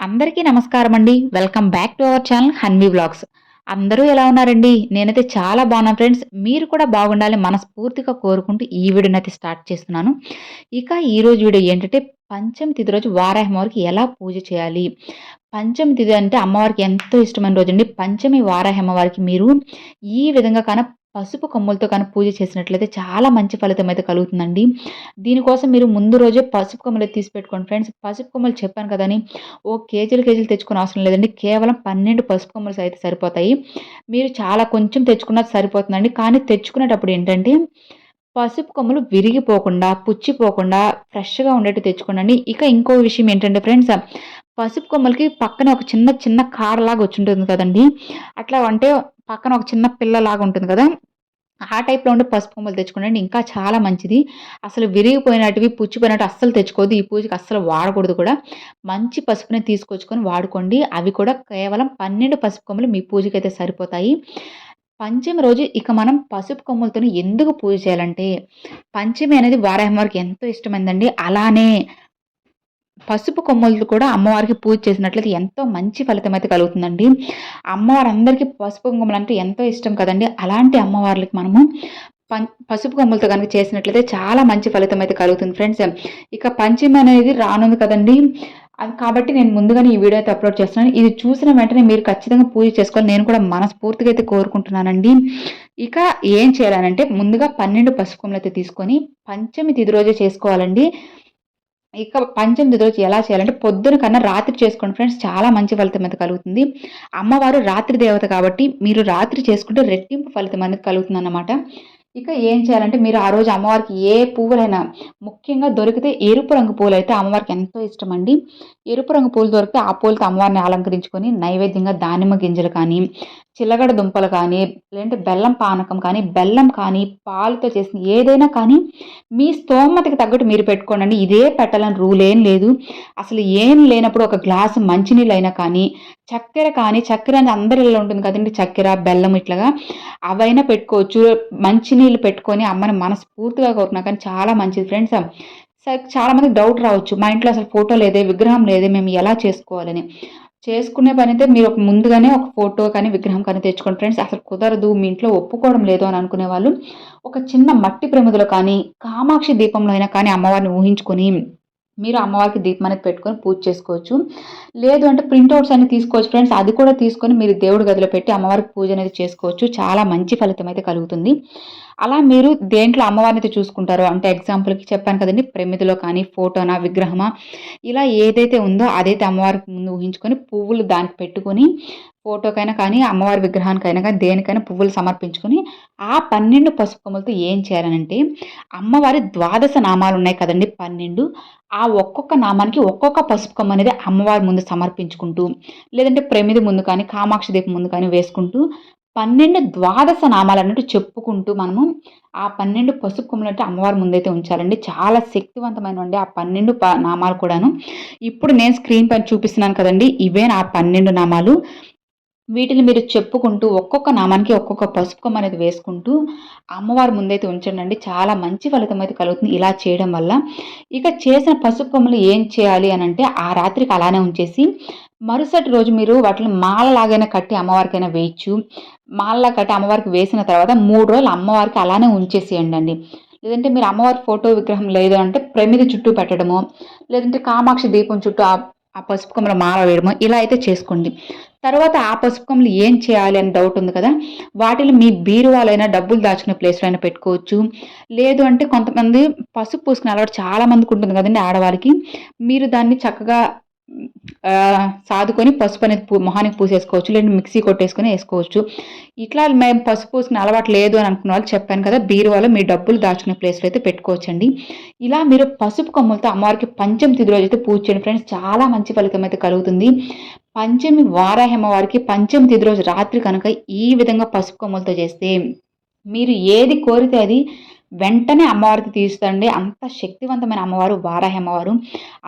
అందరికీ నమస్కారం అండి welcome back to our channel Hanvi vlogs అందరూ ఎలా ఉన్నారండి? నేనైతే చాలా బాగున్నాను ఫ్రెండ్స్ మీరు కూడా బాగుండాలి మనస్ఫూర్తిగా కోరుకుంటూ ఈ వీడియోనైతే స్టార్ట్ చేస్తున్నాను. ఇక ఈరోజు వీడియో ఏంటంటే పంచమి తిథి రోజు వారాహి వారికి ఎలా పూజ చేయాలి? పంచమి తిథి అంటే అమ్మవారికి ఎంతో ఇష్టమైన రోజు అండి పంచమి వారాహమ్మ వారికి మీరు ఈ విధంగా కాన పసుపు కొమ్ములతో కానీ పూజ చేసినట్లయితే చాలా మంచి ఫలితం అయితే కలుగుతుందండి. దీనికోసం మీరు ముందు రోజే పసుపు కొమ్మలు తీసి పెట్టుకోండి ఫ్రెండ్స్. పసుపు కొమ్మలు చెప్పాను కదని ఓ కేజీలు కేజీలు తెచ్చుకునే అవసరం లేదండి. కేవలం పన్నెండు పసుపు కొమ్మలు అయితే సరిపోతాయి. మీరు చాలా కొంచెం తెచ్చుకున్నా సరిపోతుందండి. కానీ తెచ్చుకునేటప్పుడు ఏంటంటే పసుపు కొమ్మలు విరిగిపోకుండా పుచ్చిపోకుండా ఫ్రెష్గా ఉండేట్టు తెచ్చుకోండి ఇక ఇంకో విషయం ఏంటంటే ఫ్రెండ్స్ పసుపు కొమ్మలకి పక్కన ఒక చిన్న చిన్న కారలాగా వచ్చి ఉంటుంది కదండి. అట్లా అంటే పక్కన ఒక చిన్న పిల్లలాగా ఉంటుంది కదా. ఆ టైప్లో ఉండే పసుపు కొమ్మలు తెచ్చుకోండి ఇంకా చాలా మంచిది. అసలు విరిగిపోయినటివి పుచ్చిపోయినట్టు అస్సలు తెచ్చుకోవద్దు. ఈ పూజకి అస్సలు వాడకూడదు కూడా. మంచి పసుపుని తీసుకొచ్చుకొని వాడుకోండి. అవి కూడా కేవలం పన్నెండు పసుపు కొమ్మలు మీ పూజకి అయితే సరిపోతాయి. పంచమి రోజు ఇక మనం పసుపు కొమ్ములతో ఎందుకు పూజ చేయాలంటే పంచమి అనేది వారాహమ్మవారికి ఎంతో ఇష్టమైందండి. అలానే పసుపు కొమ్మలతో కూడా అమ్మవారికి పూజ చేసినట్లయితే ఎంతో మంచి ఫలితం అయితే కలుగుతుందండి. అమ్మవారు అందరికీ పసుపు కొమ్మలు అంటే ఎంతో ఇష్టం కదండి. అలాంటి అమ్మవార్లకి మనము పం పసుపు కొమ్మలతో కనుక చేసినట్లయితే చాలా మంచి ఫలితం అయితే కలుగుతుంది ఫ్రెండ్స్. ఇక పంచమి అనేది రానుంది కదండి. అది కాబట్టి నేను ముందుగానే ఈ వీడియో అయితే అప్లోడ్ చేస్తున్నాను. ఇది చూసిన వెంటనే మీరు ఖచ్చితంగా పూజ చేసుకోవాలి. నేను కూడా మనస్ఫూర్తిగా అయితే కోరుకుంటున్నానండి. ఇక ఏం చేయాలనంటే ముందుగా పన్నెండు పసుపు కొమ్మలు అయితే తీసుకొని పంచమి తిది రోజే చేసుకోవాలండి. ఇక పంచమి రోజు ఎలా చేయాలంటే పొద్దున కన్నా రాత్రి చేసుకోండి ఫ్రెండ్స్. చాలా మంచి ఫలితం అయితే కలుగుతుంది. అమ్మవారు రాత్రి దేవత కాబట్టి మీరు రాత్రి చేసుకుంటే రెట్టింపు ఫలితం అనేది కలుగుతుంది అన్నమాట. ఇక ఏం చేయాలంటే మీరు ఆ రోజు అమ్మవారికి ఏ పువ్వులైనా ముఖ్యంగా దొరికితే ఎరుపు రంగు పూలు అయితే అమ్మవారికి ఎంతో ఇష్టం అండి. ఎరుపు రంగు పూలు దొరికితే ఆ పూలతో అమ్మవారిని అలంకరించుకొని నైవేద్యంగా దానిమ్మ గింజలు కానీ చిల్లగడ దుంపలు కానీ లేదంటే బెల్లం పానకం కానీ బెల్లం కానీ పాలుతో చేసిన ఏదైనా కానీ మీ స్తోమతకి తగ్గట్టు మీరు పెట్టుకోండి ఇదే పెట్టాలని రూల్ ఏం లేదు. అసలు ఏం లేనప్పుడు ఒక గ్లాసు మంచినీళ్ళు అయినా కానీ చక్కెర కానీ చక్కెర అనేది అందరిలో ఉంటుంది కదండి. చక్కెర బెల్లం ఇట్లాగా అవైనా పెట్టుకోవచ్చు. మంచినీళ్ళు పెట్టుకొని అమ్మని మనస్ఫూర్తిగా కోరుకున్నా కానీ చాలా మంచిది ఫ్రెండ్స్. చాలా మందికి డౌట్ రావచ్చు. మా ఇంట్లో అసలు ఫోటో లేదే విగ్రహం లేదే మేము ఎలా చేసుకోవాలని. చేసుకునే పని అయితే మీరు ముందుగానే ఒక ఫోటో కానీ విగ్రహం కానీ తెచ్చుకోండి ఫ్రెండ్స్. అసలు కుదరదు మీ ఇంట్లో ఒప్పుకోవడం లేదు అని అనుకునే వాళ్ళు ఒక చిన్న మట్టి ప్రమిదలో కానీ కామాక్షి దీపంలో అయినా కానీ అమ్మవారిని ఊహించుకొని మీరు అమ్మవారికి దీపం అనేది పెట్టుకొని పూజ చేసుకోవచ్చు. లేదు అంటే ప్రింట్అవుట్స్ అనేది తీసుకోవచ్చు ఫ్రెండ్స్ అది కూడా తీసుకొని మీరు దేవుడి గదిలో పెట్టి అమ్మవారికి పూజ అనేది చేసుకోవచ్చు. చాలా మంచి ఫలితం అయితే కలుగుతుంది. అలా మీరు దేంట్లో అమ్మవారిని అయితే చూసుకుంటారో అంటే ఎగ్జాంపుల్కి చెప్పాను కదండి ప్రమిదిలో కానీ ఫోటోనా విగ్రహమా ఇలా ఏదైతే ఉందో అదైతే అమ్మవారికి ముందు ఊహించుకొని పువ్వులు దానికి పెట్టుకొని ఫోటోకైనా కానీ అమ్మవారి విగ్రహానికైనా కానీ దేనికైనా పువ్వులు సమర్పించుకొని ఆ పన్నెండు పసుపు కొమ్మలతో ఏం చేయాలనంటే అమ్మవారి ద్వాదశ నామాలు ఉన్నాయి కదండి పన్నెండు. ఆ ఒక్కొక్క నామానికి ఒక్కొక్క పసుపు కొమ్మ అనేది అమ్మవారి ముందు సమర్పించుకుంటూ లేదంటే ప్రమిది ముందు కానీ కామాక్షి దీపం ముందు కానీ వేసుకుంటూ పన్నెండు ద్వాదశ నామాలు అన్నట్టు చెప్పుకుంటూ మనము ఆ పన్నెండు పసుపు కొమ్మలంటే అమ్మవారి ముందైతే ఉంచాలండి. చాలా శక్తివంతమైన ఆ పన్నెండు నామాలు కూడాను. ఇప్పుడు నేను స్క్రీన్ పైన చూపిస్తున్నాను కదండి ఇవే నా పన్నెండు నామాలు. వీటిని మీరు చెప్పుకుంటూ ఒక్కొక్క నామానికి ఒక్కొక్క పసుపు కొమ్మ అనేది వేసుకుంటూ అమ్మవారి ముందైతే ఉంచండి చాలా మంచి ఫలితం అయితే కలుగుతుంది ఇలా చేయడం వల్ల. ఇక చేసిన పసుపు కొమ్మలు ఏం చేయాలి అని అంటే ఆ రాత్రికి అలానే ఉంచేసి మరుసటి రోజు మీరు వాటిని మాలలాగైనా కట్టి అమ్మవారికైనా వేయచ్చు. మాలలా కట్టి అమ్మవారికి వేసిన తర్వాత మూడు రోజులు అమ్మవారికి అలానే ఉంచేసేయండి అండి లేదంటే మీరు అమ్మవారి ఫోటో విగ్రహం లేదు అంటే ప్రమిది చుట్టూ పెట్టడము లేదంటే కామాక్షి దీపం చుట్టూ ఆ పసుపు కొమ్మల మాల వేయడము ఇలా అయితే చేసుకోండి. తర్వాత ఆ పసుపు కొమ్మలు ఏం చేయాలి అని డౌట్ ఉంది కదా? వాటిని మీ బీరువాలైనా డబ్బులు దాచుకునే ప్లేస్లో అయినా పెట్టుకోవచ్చు. లేదు అంటే కొంతమంది పసుపు పూసుకునే అలవాటు చాలా మందికి ఉంటుంది కదండి ఆడవారికి మీరు దాన్ని చక్కగా సాదుకొని పసుపు అనేది పూ మొహానికి పూసేసుకోవచ్చు లేదంటే మిక్సీ కొట్టేసుకొని వేసుకోవచ్చు. ఇట్లా మేము పసుపు పూసుకునే అలవాటు లేదు అని అనుకున్న వాళ్ళు చెప్పాను కదా బీరువాలో మీ డబ్బులు దాచుకునే ప్లేస్లో అయితే పెట్టుకోవచ్చండి. ఇలా మీరు పసుపు కొమ్ములతో అమ్మవారికి పంచమి తిది రోజు అయితే పూజ చేయండి ఫ్రెండ్స్ చాలా మంచి ఫలితం అయితే కలుగుతుంది. పంచమి వారాహి వారికి పంచమి తిది రోజు రాత్రి కనుక ఈ విధంగా పసుపు కొమ్ములతో చేస్తే మీరు ఏది కోరితే అది వెంటనే అమ్మవారికి తీస్తుండే అంత శక్తివంతమైన అమ్మవారు వారాహి అమ్మవారు.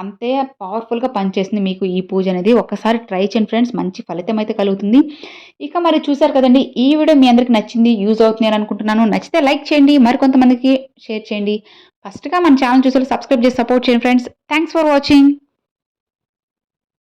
అంతే పవర్ఫుల్గా పనిచేస్తుంది మీకు ఈ పూజ అనేది. ఒకసారి ట్రై చేయండి ఫ్రెండ్స్ మంచి ఫలితం అయితే కలుగుతుంది. ఇక మరి చూసారు కదండి ఈ వీడియో మీ అందరికి నచ్చింది యూజ్ అవుతుంది అని అనుకుంటున్నాను. నచ్చితే లైక్ చేయండి మరి కొంతమందికి షేర్ చేయండి ఫస్ట్గా మన ఛానల్ చూసి సబ్స్క్రైబ్ చేసి సపోర్ట్ చేయండి ఫ్రెండ్స్ థ్యాంక్స్ ఫర్ వాచింగ్